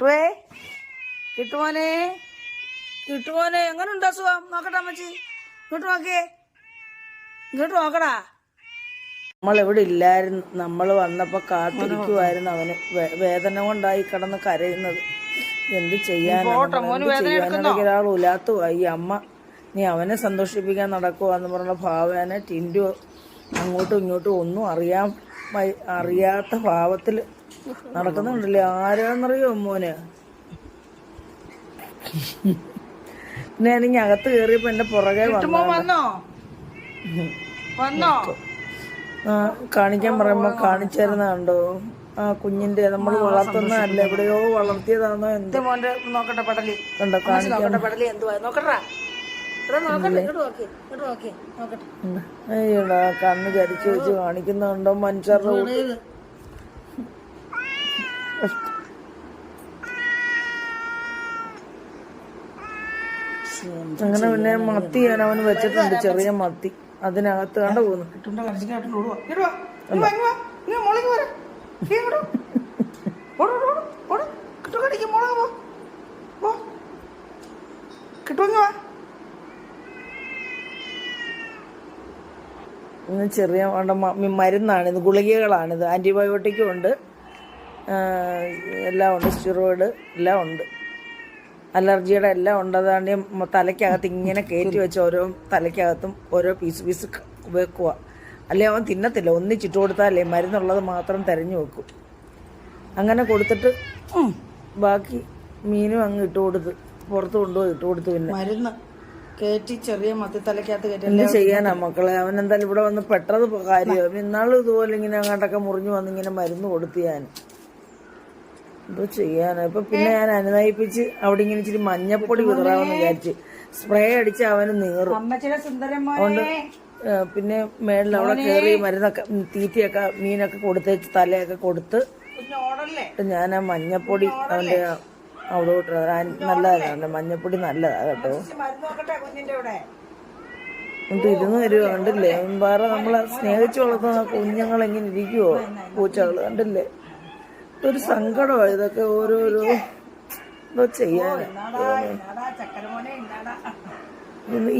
കിട്ടുവേ? കിട്ടുമോനെ? കിട്ടുമോനെ? എങ്ങനെ ഉണ്ടോ സുഖം നോക്കട്ടെ അമ്മച്ചി. ഇങ്ങോട്ട് നോക്കിയേ. ഇങ്ങോട്ട് നോക്കടാ. നമ്മൾ എവിടെ ഇല്ലായിരുന്നു? നമ്മൾ വന്നപ്പോൾ കാത്തിരിക്കുമായിരുന്നു അവന്. വേദന കൊണ്ടായി കിടന്ന് കരയുന്നത്. എന്ത് ചെയ്യാനാണ് ഒരാൾ ഈ അമ്മ നീ അവനെ സന്തോഷിപ്പിക്കാൻ നടക്കുവാന്ന് പറഞ്ഞ ഭാവേനെ ടിൻഡു അങ്ങോട്ടും ഇങ്ങോട്ടും ഒന്നും അറിയാൻ അറിയാത്ത ഭാവത്തിൽ നടക്കുന്നുണ്ടല്ലേ? ആരാന്നറിയോ മോന്? പിന്നെ ഇങ്ങ് അകത്ത് കയറിയപ്പോ എന്റെ പുറകെ വന്നോ? വന്നോ? ആ, കാണിക്കാൻ പറയുമ്പോ കാണിച്ചിരുന്ന കണ്ടോ? ആ കുഞ്ഞിന്റെ നമ്മൾ വളർത്തുന്നതല്ല? എവിടെയോ വളർത്തിയതാണോ എന്ത്? മോന്റെ നോക്കട്ടെ പടലി. കണ്ടോ പടലി എന്തുവാ? നോക്കട്ടാ അയ്യടാ കണ്ണ് ചരിച്ചു വെച്ച് കാണിക്കുന്നുണ്ടോ മനുഷ്യരുടെ അങ്ങനെ പിന്നെ മത്തി ഞാൻ അവന് വെച്ചിട്ടുണ്ട് ചെറിയ മത്തി. അതിനകത്ത് കണ്ട പോകുന്നു. ചെറിയ മരുന്നാണിത് ഗുളികകളാണിത്. ആന്റിബയോട്ടിക്കും ഉണ്ട്. എല്ലാം ഉണ്ട്. സ്റ്റിറോയിഡ് എല്ലാം ഉണ്ട്. അലർജിയുടെ എല്ലാം ഉണ്ട്. അതാണ്ട് തലയ്ക്കകത്ത് ഇങ്ങനെ കയറ്റി വെച്ച ഓരോ തലയ്ക്കകത്തും ഓരോ പീസ് പീസ് വെക്കുക. അല്ലെ അവൻ തിന്നത്തില്ല. ഒന്നിച്ചിട്ട് കൊടുത്താലേ മരുന്നുള്ളത് മാത്രം തിരഞ്ഞു വെക്കും. അങ്ങനെ കൊടുത്തിട്ട് ബാക്കി മീനും അങ്ങ് ഇട്ട് കൊടുത്ത് പുറത്ത് കൊണ്ടുപോയി ഇട്ട് കൊടുത്തു പിന്നെ. മരുന്ന് കയറ്റി ചെറിയ മത്തി തലയ്ക്കകത്ത് കയറ്റി എന്ത് ചെയ്യാനാ മക്കളെ? അവൻ എന്തായാലും ഇവിടെ വന്ന് പെട്ടത് കാര്യം. ഇന്നാളും ഇതുപോലെ ഇങ്ങനെ അങ്ങോട്ടൊക്കെ മുറിഞ്ഞു വന്ന് ഇങ്ങനെ മരുന്ന് കൊടുത്തു ഞാൻ. എന്തോ ചെയ്യാനാ. ഇപ്പൊ പിന്നെ ഞാൻ അനുനയിപ്പിച്ച് അവിടെ ഇങ്ങനെ ഇച്ചിരി മഞ്ഞപ്പൊടി വിതറാമെന്ന് വിചാരിച്ച്. സ്പ്രേ അടിച്ച് അവന് നീറും. പിന്നെ മേളിൽ അവിടെ കയറി മരുന്നൊക്കെ തീറ്റയൊക്കെ മീനൊക്കെ കൊടുത്തേച്ച് തലയൊക്കെ കൊടുത്ത് ഞാൻ ആ മഞ്ഞപ്പൊടി അവന്റെ അവിടെ ഇട്ട് ആ- നല്ലതാണ് മഞ്ഞപ്പൊടി നല്ലതാ കേട്ടോ. എന്നിട്ട് ഇരുന്ന് വരുവോ കണ്ടില്ലേ? വേറെ നമ്മളെ സ്നേഹിച്ചു വളർത്തുന്ന കുഞ്ഞുങ്ങൾ എങ്ങനെ ഇരിക്കുവോ? പൂച്ചകൾ കണ്ടില്ലേ? ഒരു സങ്കടമാ ഇതൊക്കെ ഓരോരോ. എന്തോ ചെയ്യാൻ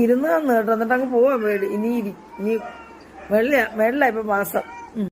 ഇരുന്നാന്ന് കേട്ടോ എന്നിട്ട് അങ്ങ് പോവാൻ വേണ്ടി ഇനി ഇനി വെള്ള വെള്ള ഇപ്പൊ മാസം.